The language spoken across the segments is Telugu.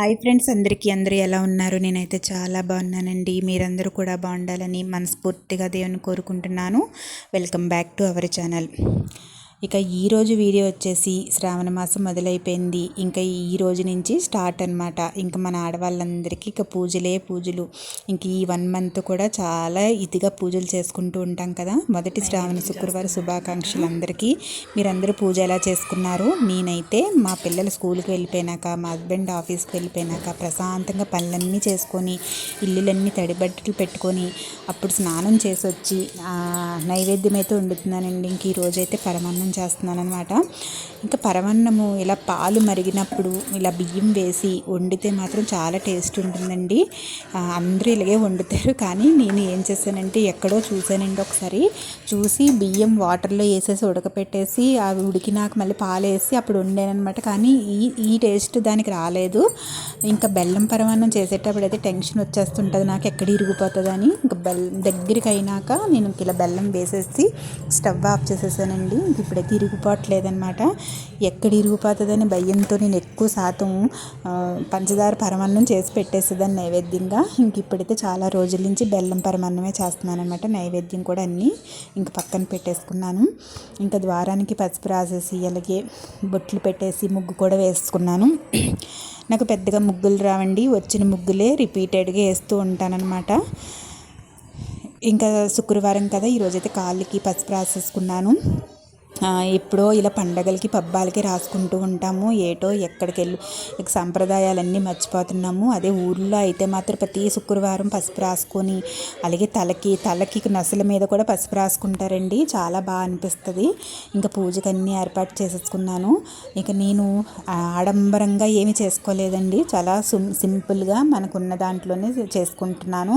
హాయ్ ఫ్రెండ్స్ అందరికీ అందరూ ఎలా ఉన్నారు? నేనైతే చాలా బాగున్నానండి. మీరందరూ కూడా బాగుండాలని మనస్ఫూర్తిగా దేవుని కోరుకుంటున్నాను. Welcome back to our channel. ఇక ఈరోజు వీడియో వచ్చేసి శ్రావణ మాసం మొదలైపోయింది. ఇంకా ఈ రోజు నుంచి స్టార్ట్ అనమాట ఇంకా మన ఆడవాళ్ళందరికీ ఇక పూజలే పూజలు. ఇంక ఈ వన్ మంత్ కూడా చాలా ఇదిగా పూజలు చేసుకుంటూ ఉంటాం కదా. మొదటి శ్రావణ శుక్రవారం శుభాకాంక్షలు అందరికీ మీరందరూ పూజ ఎలా చేసుకున్నారు? నేనైతే మా పిల్లలు స్కూల్కి వెళ్ళిపోయినాక మా హస్బెండ్ ఆఫీస్కి వెళ్ళిపోయినాక ప్రశాంతంగా పనులన్నీ చేసుకొని ఇల్లులన్నీ తడిబట్టలు పెట్టుకొని అప్పుడు స్నానం చేసి వచ్చి నైవేద్యం అయితే వండుతున్నానండి. ఇంక ఈ రోజైతే ప్రయత్నం చేస్తున్నాను అనమాట ఇంకా పరమాన్నము ఇలా పాలు మరిగినప్పుడు ఇలా బియ్యం వేసి వండితే మాత్రం చాలా టేస్ట్ ఉంటుందండి. అందరూ ఇలాగే వండుతారు. కానీ నేను ఏం చేశానంటే ఎక్కడో చూశానండి ఒకసారి. చూసి బియ్యం వాటర్లో వేసేసి ఉడకపెట్టేసి అవి ఉడికినాక మళ్ళీ పాలు వేసి అప్పుడు వండానమాట కానీ ఈ ఈ టేస్ట్ దానికి రాలేదు. ఇంకా బెల్లం పరమాన్నం చేసేటప్పుడు అయితే టెన్షన్ వచ్చేస్తుంటుంది. నాకు ఎక్కడ ఇరిగిపోతుందని. ఇంకా బెల్లం దగ్గరికి అయినాక నేను ఇలా బెల్లం వేసేసి స్టవ్ ఆఫ్ చేసేసానండి. ఇప్పుడు ఇప్పుడైతే ఇరిగిపోవట్లేదనమాట ఎక్కడ ఇరుగుపోతుందని భయంతో నేను ఎక్కువ శాతం పంచదార పరమాన్నం చేసి పెట్టేసేదాన్ని నైవేద్యంగా. ఇంక ఇప్పుడైతే చాలా రోజుల నుంచి బెల్లం పరమాన్నమే చేస్తున్నాను అనమాట నైవేద్యం కూడా అన్నీ ఇంక పక్కన పెట్టేసుకున్నాను. ఇంకా ద్వారానికి పసుపు రాసేసి అలాగే బొట్లు పెట్టేసి ముగ్గు కూడా వేసుకున్నాను. నాకు పెద్దగా ముగ్గులు రావండి. వచ్చిన ముగ్గులే రిపీటెడ్గా వేస్తూ ఉంటానన్నమాట. ఇంకా శుక్రవారం కదా ఈరోజైతే కాళ్ళకి పసుపు రాసేసుకున్నాను. ఎప్పుడో ఇలా పండగలకి పబ్బాలకి రాసుకుంటూ ఉంటాము. ఏటో ఎక్కడికి వెళ్ళి ఇక సంప్రదాయాలన్నీ మర్చిపోతున్నాము. అదే ఊర్లో అయితే మాత్రం ప్రతి శుక్రవారం పసుపు రాసుకొని అలాగే తలకి తలకి నసల మీద కూడా పసుపు రాసుకుంటారండి. చాలా బాగా అనిపిస్తుంది. ఇంకా పూజకు అన్నీ ఏర్పాటు చేసేసుకున్నాను. ఇక నేను ఆడంబరంగా ఏమి చేసుకోలేదండి. చాలా సింపుల్గా మనకున్న దాంట్లోనే చేసుకుంటున్నాను.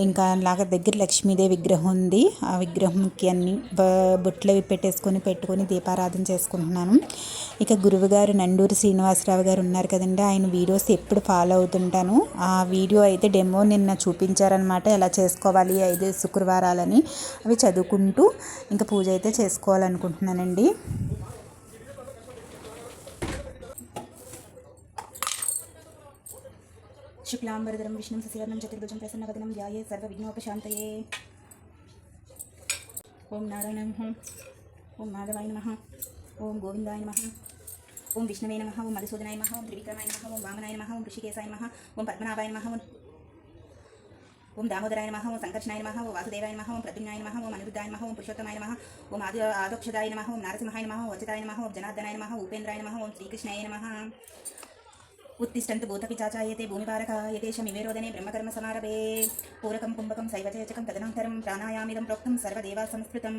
ఇంకా నాకు దగ్గర లక్ష్మీదేవి విగ్రహం ఉంది. ఆ విగ్రహంకి అన్ని బొట్లు పెట్టేసుకొని పెట్టుకొని దీపారాధన చేసుకుంటున్నాను. ఇక గురువుగారు నండూరు శ్రీనివాసరావు గారు ఉన్నారు కదండి. ఆయన వీడియోస్ ఎప్పుడు ఫాలో అవుతుంటాను. ఆ వీడియో అయితే డెమో నిన్న చూపించారనమాట ఎలా చేసుకోవాలి ఐదు శుక్రవారాలని. అవి చదువుకుంటూ ఇంకా పూజ అయితే చేసుకోవాలనుకుంటున్నానండి. शुक्लांबरधरं विष्णुं सस्यवर्णं चतुर्भुजं प्रसन्नवदनं ध्याये सर्वविघ्नोपशान्तये ॐ नारायणाय नमः ॐ माधवाय नमः ओम गोविन्दाय नमः ॐ विष्णवे नमः ॐ मधुसूदनाय नमः ॐ त्रिविक्रमाय नमः ॐ वामनाय नमः ॐ ऋषिकेशाय नमः ॐ पद्मनाभाय नमः ॐ दामोदराय नमः ॐ सङ्कर्षणाय नमः ॐ वासुदेवाय नमः ओम प्रद्युम्नाय नमः ॐ अनिरुद्धाय नमः ॐ पुरुषोत्तमाय नमः ॐ आदि आदोक्षदाय नमः ॐ नारसिंहाय नमः ॐ अच्युताय नमः ॐ जनार्दनाय नमः उपेन्द्राय नमः ॐ श्रीकृष्णाय नमः ఉత్తిష్టంతు భూతపిచాచాయతే భూమిపారకాయతేషమివే రోదనే బ్రహ్మకర్మ సమారభే పూరకం కుంభకం శైవచేచకం తదనంతరం ప్రాణాయామిదం ప్రోక్తం సర్వదేవా సంస్కృతం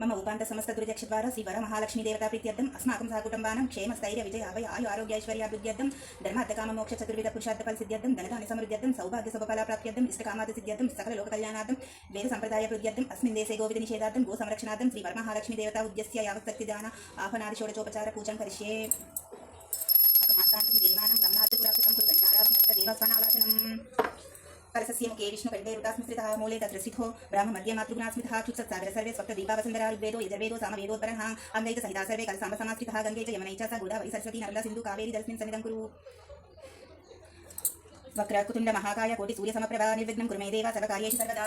మమ ఉపాంత సమస్త దుర్యక్షద్వారా శ్రీ వర మహాలక్ష్మీ దేవతా ప్రీత్యర్థం అస్మాకం సహకుటుంబానం క్షేమ స్థైర్య విజయ అవయ ఆయు ఆరోగ్యైశ్వర్యాభివృద్ధ్యర్థం ధర్మార్థకామ మోక్ష చతుర్విధ పురుషార్థ ఫలసిద్ధ్యర్థం ధనధాని సమృద్ధ్యర్థం సౌభాగ్య శుభఫలా ప్రాప్త్యర్థం ఇష్టకామాద సిద్ధ్యర్థం సకల లోక కళ్యాణార్థం వేద సంప్రదాయ ప్రత్యర్థం అస్మిన్ దేశే గోవిద నిషేధార్థం గో సంరక్షణార్థం శ్రీ వర దేవతా ఉద్యస్య యావత్ శక్తిదాన ఆఫనాది షోడచోపచార పూజం కరిష్యే. దేవా విశ్వస్వనాలాచనం కలసస్యముఖే విష్ణు కంటే రుదాస్మిశ్రిత మూలే తత్ర స్థితో బ్రాహ్మ మధ్య మాతృగుణాస్మిత క్షుత్సత్ సాగర సర్వే స్వప్త దీపావసుందర ఋగ్వేదో యజుర్వేదో సామ వేదోత్తరః అంగైక సహిత సర్వే కల సామ సమాశ్రిత గంగే చ యమునై చ సా గోదావరి సరస్వతి నర్మదా సింధు కావేరి జలస్మిన్ సన్నిధం కురు వక్రకుతుండ మహాకాయ కోటి సూర్య సమప్రభ నిర్విఘ్నం కురు దేవా సర్వ కార్యేషు సర్వదా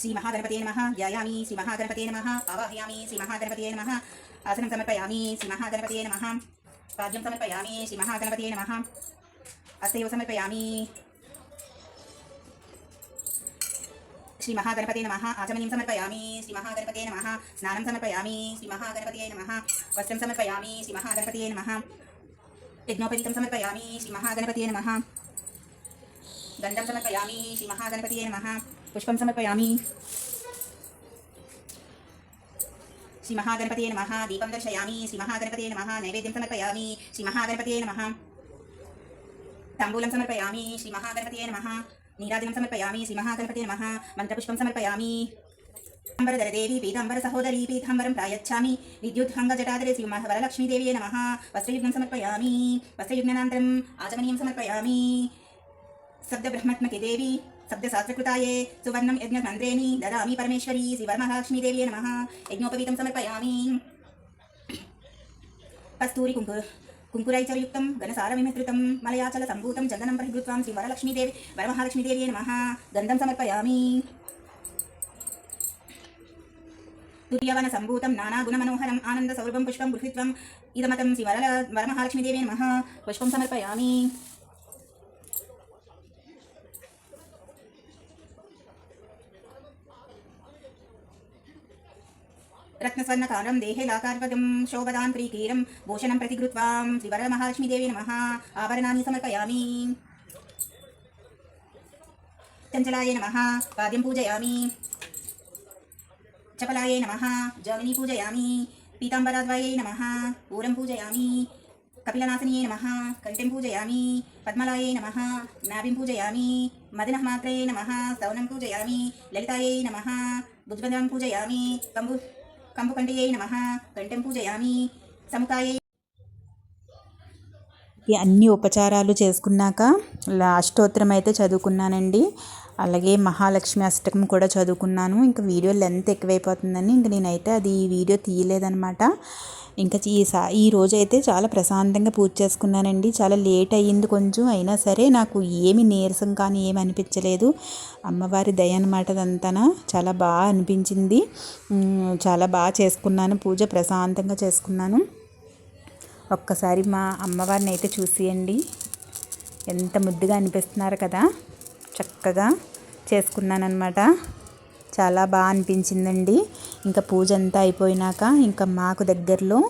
శ్రీ మహాగణపతే నమ ధ్యాయామి శ్రీ మహాగణపతే నమ ఆవాహయామి శ్రీ మహాగణపతే నమ ఆసనం సమర్పయామి శ్రీ మహాగణపతే నమ पाद्यं समर्पयामि नमः। हस्तयोः समर्पयामि। श्रीमहागणपते नमः आचमनीं समर्पयामि श्रीमहागणपते नमः समर्पयामि नमः, वस्त्रं समर्पयामि श्रीमहागणपते नमः। यज्ञोपवीतं समर्पयामि श्रीमहागणपते नमः। गन्धं समर्पयामि श्रीमहागणपते नमः। पुष्पं समर्पयामि। శ్రీ మహాగణపతే నమ దీపం దర్శయామి శ్రీ మహాగణపతే నమ నైవేద్యం సమర్పయామి శ్రీ మహాగణపతే నమ తాంబూలం సమర్పయామి శ్రీ మహాగణపతే నమ నీరాజనం సమర్పయామి శ్రీ మహాగణపతే నమ మంత్రపుష్పం సమర్పయామి పీతాంబరధరదేవి పీతాంబర సహోదరి పీతాంబరం ప్రాయచ్చామి విద్యుద్భంగ జటాధరే శ్రీ వరలక్ష్మీదేవి నమ వస్త్రయుగ్నం సమర్పయామి వస్త్రయుగ్నానంతరం ఆచమనీయం సమర్పయామి శబ్దబ్రహ్మాత్మకి దేవి సబ్దశాస్త్రకృతాయే సువర్ణం యజ్ఞగంధ్రేణి దదామి పరమేశ్వరీ శ్రీవర్మహాలక్ష్మీదేవి నమ యజ్ఞోపవీతం సమర్పయామి కస్తూరి కుంకు కుంకురైచరయుక్తం ఘనసారమిమిశ్రితం మలయాచల సంభూతం చందనం పరిహృత్వాం శ్రీ వరలక్ష్మీదేవి వరమహాలక్ష్మీదేవి నమ గంధం సమర్పయామి తుర్యవన సంభూతం నానాగుణమనోహరం ఆనంద సౌరభం పుష్పం గృహీత్వం ఇదమతం శ్రీ వరల వరమహాలక్ష్మీదేవి నమ పుష్పం సమర్పయామి రత్నస్వర్ణకారం దేహే లాకార్పదం శోభదాన్ ప్రీకీరం భూషణం ప్రతిగృత్వాం శ్రీవరమహాలక్ష్మీదేవి నమ ఆభరణాన్ని సమర్పయామి చంచలాయ నమ పాద్యం పూజయామి చపలాయ నమ జామిని పూజయామి పీతాంబరాద్వయై నమ పూరం పూజయామి కపిలనాశనియే నమ కంఠం పూజయామి పద్మలాయై నమ నాభిం పూజయామి మదనః మాత్రే నమః స్తవనం పూజయామి లలితాయై నమ భుజగంధం పూజయామి కంబు కంపకండియై నమ కంఠం పూజయామి సముఖాయై ఈ అన్ని ఉపచారాలు చేసుకున్నాక అష్టోత్తరం అయితే చదువుకున్నానండి. అలాగే మహాలక్ష్మి అష్టకం కూడా చదువుకున్నాను. ఇంకా వీడియో లెంత్ ఎక్కువైపోతుందని ఇంక నేనైతే అది వీడియో తీయలేదనమాట ఇంకా ఈ సా ఈ రోజు అయితే చాలా ప్రశాంతంగా పూజ చేసుకున్నానండి. చాలా లేట్ అయ్యింది కొంచెం. అయినా సరే నాకు ఏమి నీరసం కానీ ఏమి అనిపించలేదు. అమ్మవారి దయ అనమాట అదంతా చాలా బాగా అనిపించింది. చాలా బాగా చేసుకున్నాను. పూజ ప్రశాంతంగా చేసుకున్నాను. ఒక్కసారి మా అమ్మవారిని అయితే చూసియండి. ఎంత ముద్దుగా అనిపిస్తున్నారు కదా. చక్కగా చేసుకున్నానమాట చాలా బాగా అనిపించిందండి. ఇంకా పూజ అంతా అయిపోయినాక ఇంకా మాకు దగ్గరలో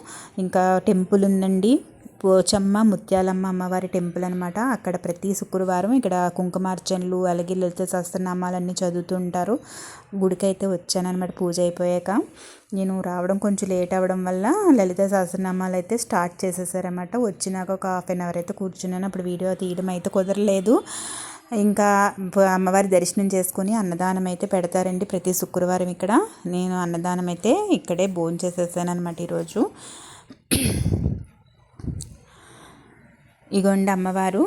ఇంకా టెంపుల్ ఉందండి. పోచమ్మ ముత్యాలమ్మ అమ్మవారి టెంపుల్ అనమాట అక్కడ ప్రతి శుక్రవారం ఇక్కడ కుంకుమార్చనలు అలాగే లలిత సహస్రనామాలన్నీ చదువుతుంటారు గుడికి అయితే వచ్చానమాట పూజ అయిపోయాక. నేను రావడం కొంచెం లేట్ అవ్వడం వల్ల లలిత సహస్రనామాలు అయితే స్టార్ట్ చేసేసారన్నమాట. వచ్చినాక ఒక హాఫ్ అన్ అవర్ అయితే కూర్చున్నాను. అప్పుడు వీడియో తీయడం అయితే కుదరలేదు. ఇంకా అమ్మవారి దర్శనం చేసుకుని అన్నదానం అయితే పెడతారండి ప్రతి శుక్రవారం ఇక్కడ. నేను అన్నదానం అయితే ఇక్కడే భోజనం చేసేసాను అనమాట ఈరోజు. ఇగోండి అమ్మవారు.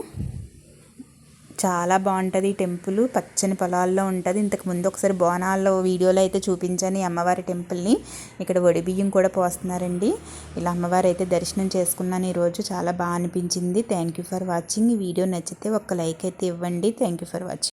చాలా బాగుంటుంది ఈ టెంపుల్. పచ్చని పొలాల్లో ఉంటుంది. ఇంతకు ముందు ఒకసారి బోనాల్లో వీడియోలో అయితే చూపించాను ఈ అమ్మవారి టెంపుల్ని. ఇక్కడ వడి బియ్యం కూడా పోస్తున్నారండి. ఇలా అమ్మవారు అయితే దర్శనం చేసుకున్నాను ఈరోజు చాలా బాగా అనిపించింది. Thank you for watching. ఈ వీడియో నచ్చితే ఒక లైక్ అయితే ఇవ్వండి. Thank you for watching.